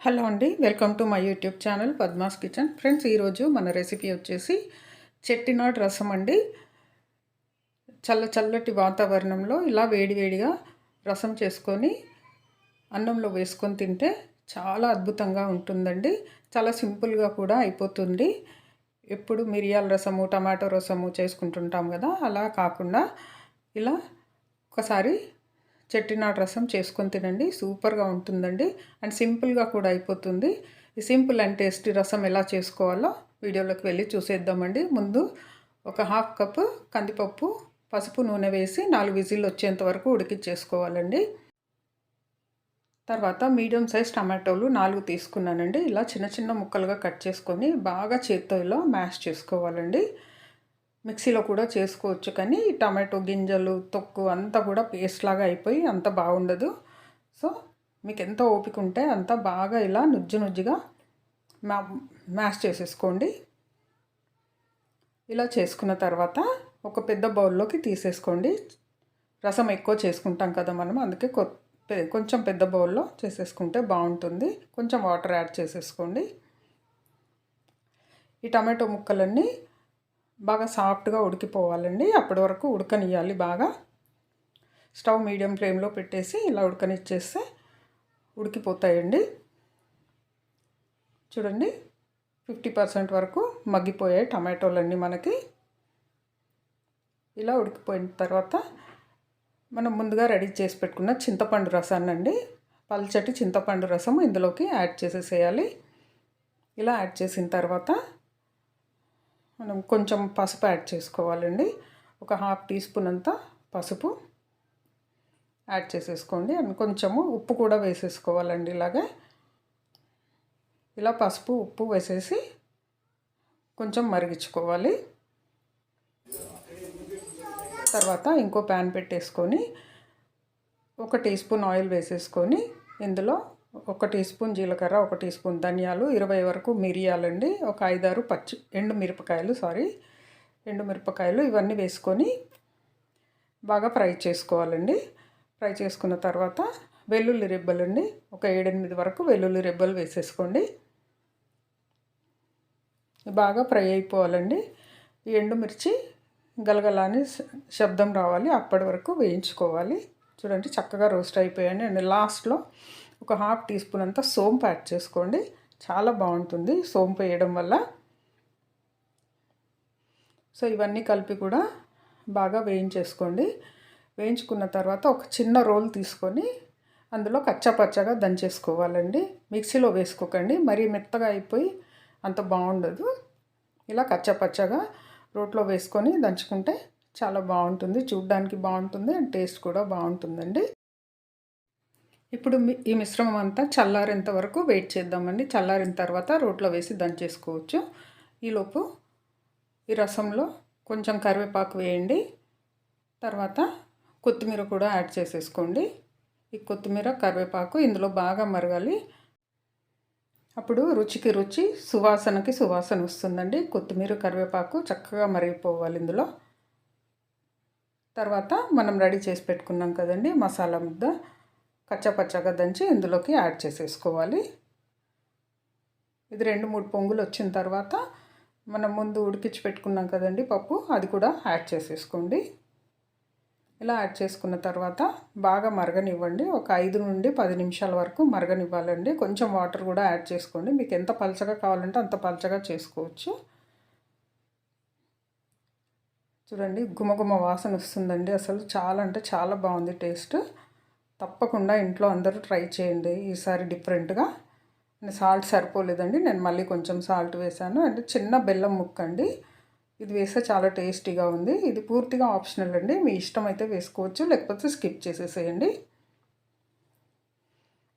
Hello అండి welcome to my YouTube channel Padma's kitchen. Friends ఈరోజు మన రెసిపీ వచ్చేసి చెట్టినాడు రసం అండి. చల్ల చల్లటి వాతావరణంలో ఇలా వేడివేడిగా రసం చేసుకొని అన్నంలో వేసుకొని తింటే చాలా అద్భుతంగా ఉంటుందండి. చాలా సింపుల్గా కూడా అయిపోతుంది. ఎప్పుడు మిరియాల రసము టమాటో రసము చేసుకుంటుంటాం కదా అలా కాకుండా ఇలా ఒకసారి చెట్టినాడు రసం చేసుకొని తినండి. సూపర్గా ఉంటుందండి. అండ్ సింపుల్గా కూడా అయిపోతుంది. ఈ సింపుల్ అండ్ టేస్టీ రసం ఎలా చేసుకోవాలో వీడియోలోకి వెళ్ళి చూసేద్దామండి. ముందు ఒక హాఫ్ కప్ కందిపప్పు పసుపు నూనె వేసి నాలుగు విజిల్ వచ్చేంత వరకు ఉడికించేసుకోవాలండి తర్వాత మీడియం సైజ్ టమాటోలు నాలుగు తీసుకున్నానండి. ఇలా చిన్న చిన్న ముక్కలుగా కట్ చేసుకొని బాగా చేత్తో ఇలా మ్యాష్ చేసుకోవాలండి. మిక్సీలో కూడా చేసుకోవచ్చు. కానీ టమాటో గింజలు తొక్కు అంతా కూడా పేస్ట్ లాగా అయిపోయి అంత బాగుండదు. సో మీకు ఎంత ఓపిక ఉంటే అంత బాగా ఇలా నుజ్జు నుజ్జుగా మా మ్యాష్ చేసేసుకోండి. ఇలా చేసుకున్న తర్వాత ఒక పెద్ద బౌల్లోకి తీసేసుకోండి. రసం ఎక్కువ చేసుకుంటాం కదా మనం అందుకే కొంచెం పెద్ద బౌల్లో చేసేసుకుంటే బాగుంటుంది. కొంచెం వాటర్ యాడ్ చేసేసుకోండి. ఈ టమాటో ముక్కలన్నీ బాగా సాఫ్ట్గా ఉడికిపోవాలండి. అప్పటి వరకు ఉడకనియాలి బాగా. స్టవ్ మీడియం ఫ్లేమ్లో పెట్టేసి ఇలా ఉడకనిచ్చేస్తే ఉడికిపోతాయండి. చూడండి ఫిఫ్టీ పర్సెంట్ వరకు మగ్గిపోయాయి టమాటోలన్నీ మనకి. ఇలా ఉడికిపోయిన తర్వాత మనం ముందుగా రెడీ చేసి పెట్టుకున్న చింతపండు రసాన్ని అండి పల్చటి చింతపండు రసం ఇందులోకి యాడ్ చేసేసేయాలి. ఇలా యాడ్ చేసిన తర్వాత మనం కొంచెం పసుపు యాడ్ చేసుకోవాలండి. ఒక హాఫ్ టీ స్పూన్ అంతా పసుపు యాడ్ చేసేసుకోండి. అండ్ కొంచెము ఉప్పు కూడా వేసేసుకోవాలండి ఇలాగే. ఇలా పసుపు ఉప్పు వేసేసి కొంచెం మరిగించుకోవాలి. తర్వాత ఇంకో ప్యాన్ పెట్టేసుకొని ఒక టీ స్పూన్ ఆయిల్ వేసేసుకొని ఇందులో ఒక టీ స్పూన్ జీలకర్ర ఒక టీ స్పూన్ ధనియాలు ఇరవై వరకు మిరియాలండి ఒక ఐదారు పచ్చి ఎండు మిరపకాయలు సారీ ఎండు మిరపకాయలు ఇవన్నీ వేసుకొని బాగా ఫ్రై చేసుకోవాలండి. ఫ్రై చేసుకున్న తర్వాత వెల్లుల్లి రెబ్బలండి ఒక ఏడెనిమిది వరకు వెల్లుల్లి రెబ్బలు వేసేసుకోండి. బాగా ఫ్రై అయిపోవాలండి. ఈ ఎండుమిర్చి గలగలాని శబ్దం రావాలి అప్పటి వరకు వేయించుకోవాలి. చూడండి చక్కగా రోస్ట్ అయిపోయాయండి. అండ్ లాస్ట్లో ఒక హాఫ్ టీ స్పూన్ అంతా సోంపు యాడ్ చేసుకోండి. చాలా బాగుంటుంది సోంపు వేయడం వల్ల. సో ఇవన్నీ కలిపి కూడా బాగా వేయించేసుకోండి. వేయించుకున్న తర్వాత ఒక చిన్న రోల్ తీసుకొని అందులో కచ్చపచ్చగా దంచేసుకోవాలండి. మిక్సీలో వేసుకోకండి. మరీ మెత్తగా అయిపోయి అంత బాగుండదు. ఇలా కచ్చపచ్చగా రోట్లో వేసుకొని దంచుకుంటే చాలా బాగుంటుంది. చూడ్డానికి బాగుంటుంది అండ్ టేస్ట్ కూడా బాగుంటుందండి. ఇప్పుడు ఈ మిశ్రమం అంతా చల్లారేంత వరకు వెయిట్ చేద్దామండి. చల్లారిన తర్వాత రోట్లో వేసి దంచేసుకోవచ్చు ఈలోపు ఈ రసంలో కొంచెం కరివేపాకు వేయండి. తర్వాత కొత్తిమీర కూడా యాడ్ చేసేసుకోండి. ఈ కొత్తిమీర కరివేపాకు ఇందులో బాగా మరగాలి. అప్పుడు రుచికి రుచి సువాసనకి సువాసన వస్తుందండి. కొత్తిమీర కరివేపాకు చక్కగా మరిగిపోవాలి ఇందులో. తర్వాత మనం రెడీ చేసి పెట్టుకున్నాం కదండి మసాలా ముద్ద. కచ్చపచ్చగా దంచి ఇందులోకి యాడ్ చేసేసుకోవాలి. ఇది రెండు మూడు పొంగులు వచ్చిన తర్వాత మనం ముందు ఉడికించి పెట్టుకున్నాం కదండి పప్పు అది కూడా యాడ్ చేసేసుకోండి. ఇలా యాడ్ చేసుకున్న తర్వాత బాగా మరగనివ్వండి. ఒక ఐదు నుండి పది నిమిషాల వరకు మరగనివ్వాలండి. కొంచెం వాటర్ కూడా యాడ్ చేసుకోండి. మీకు ఎంత పలచగా కావాలంటే అంత పలచగా చేసుకోవచ్చు. చూడండి గుమగుమ వాసన వస్తుందండి అసలు. చాలా అంటే చాలా బాగుంది టేస్ట్. తప్పకుండా ఇంట్లో అందరూ ట్రై చేయండి. ఈసారి డిఫరెంట్గా. సాల్ట్ సరిపోలేదండి. నేను మళ్ళీ కొంచెం సాల్ట్ వేసాను. అంటే చిన్న బెల్లం ముక్క అండి ఇది వేస్తే చాలా టేస్టీగా ఉంది. ఇది పూర్తిగా ఆప్షనల్ అండి. మీ ఇష్టం అయితే వేసుకోవచ్చు. లేకపోతే స్కిప్ చేసేసేయండి.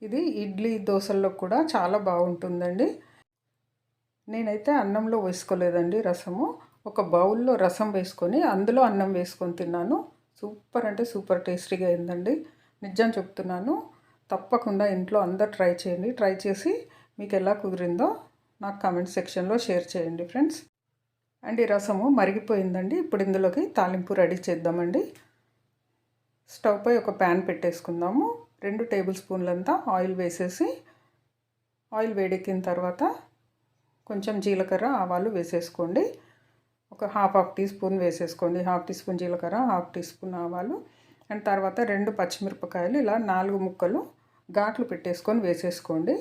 ఇది ఇడ్లీ దోశల్లో కూడా చాలా బాగుంటుందండి. నేనైతే అన్నంలో వేసుకోలేదండి రసము. ఒక బౌల్లో రసం వేసుకొని అందులో అన్నం వేసుకొని తిన్నాను. సూపర్ అంటే సూపర్ టేస్టీగా అయిందండి. నిజం చెప్తున్నాను. తప్పకుండా ఇంట్లో అందరు ట్రై చేయండి. ట్రై చేసి మీకు ఎలా కుదిరిందో నాకు కామెంట్ సెక్షన్లో షేర్ చేయండి ఫ్రెండ్స్. అండ్ ఈ రసము మరిగిపోయిందండి. ఇప్పుడు ఇందులోకి తాలింపు రెడీ చేద్దామండి. స్టవ్ పై ఒక ప్యాన్ పెట్టేసుకుందాము. రెండు టేబుల్ స్పూన్లంతా ఆయిల్ వేసేసి ఆయిల్ వేడెక్కిన తర్వాత కొంచెం జీలకర్ర ఆవాలు వేసేసుకోండి. ఒక హాఫ్ హాఫ్ టీ స్పూన్ వేసేసుకోండి. హాఫ్ టీ స్పూన్ జీలకర్ర హాఫ్ టీ స్పూన్ ఆవాలు. అండ్ తర్వాత రెండు పచ్చిమిరపకాయలు ఇలా నాలుగు ముక్కలు ఘాట్లు పెట్టేసుకొని వేసేసుకోండి.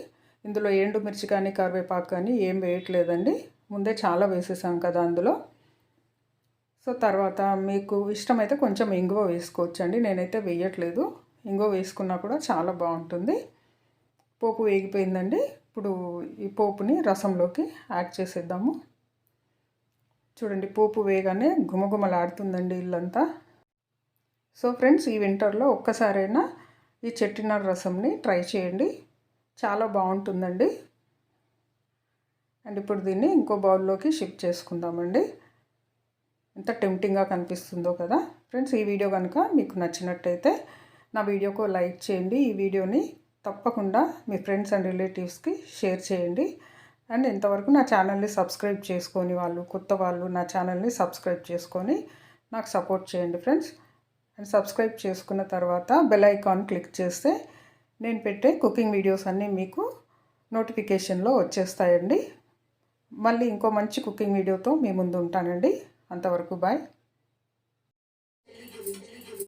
ఇందులో ఎండుమిర్చి కానీ కరివేపాకు కానీ ఏం వేయట్లేదండి. ముందే చాలా వేసేసాం కదా అందులో. సో తర్వాత మీకు ఇష్టమైతే కొంచెం ఇంగువ వేసుకోవచ్చండి. నేనైతే వేయట్లేదు. ఇంగువ వేసుకున్నా కూడా చాలా బాగుంటుంది. పోపు వేగిపోయిందండి. ఇప్పుడు ఈ పోపుని రసంలోకి యాడ్ చేసేద్దాము. చూడండి పోపు వేగానే గుమగుమలాడుతుందండి ఇల్లంతా. సో ఫ్రెండ్స్ ఈ వింటర్లో ఒక్కసారైనా ఈ చెట్టినాడు రసంని ట్రై చేయండి. చాలా బాగుంటుందండి. అండ్ ఇప్పుడు దీన్ని ఇంకో బౌల్లోకి షిఫ్ట్ చేసుకుందామండి. ఎంత టెంప్టింగ్గా కనిపిస్తుందో కదా. ఫ్రెండ్స్ ఈ వీడియో కనుక మీకు నచ్చినట్టయితే నా వీడియోకు లైక్ చేయండి. ఈ వీడియోని తప్పకుండా మీ ఫ్రెండ్స్ అండ్ రిలేటివ్స్కి షేర్ చేయండి. అండ్ ఇంతవరకు నా ఛానల్ని సబ్స్క్రైబ్ చేసుకొని వాళ్ళు కొత్త వాళ్ళు నా ఛానల్ని సబ్స్క్రైబ్ చేసుకొని నాకు సపోర్ట్ చేయండి ఫ్రెండ్స్. సబ్స్క్రైబ్ చేసుకున్న తర్వాత బెల్ ఐకాన్ క్లిక్ చేస్తే నేను పెట్టే కుకింగ్ వీడియోస్ అన్నీ మీకు నోటిఫికేషన్లో వచ్చేస్తాయండి. మళ్ళీ ఇంకో మంచి కుకింగ్ వీడియోతో మీ ముందు ఉంటానండి. అంతవరకు బాయ్.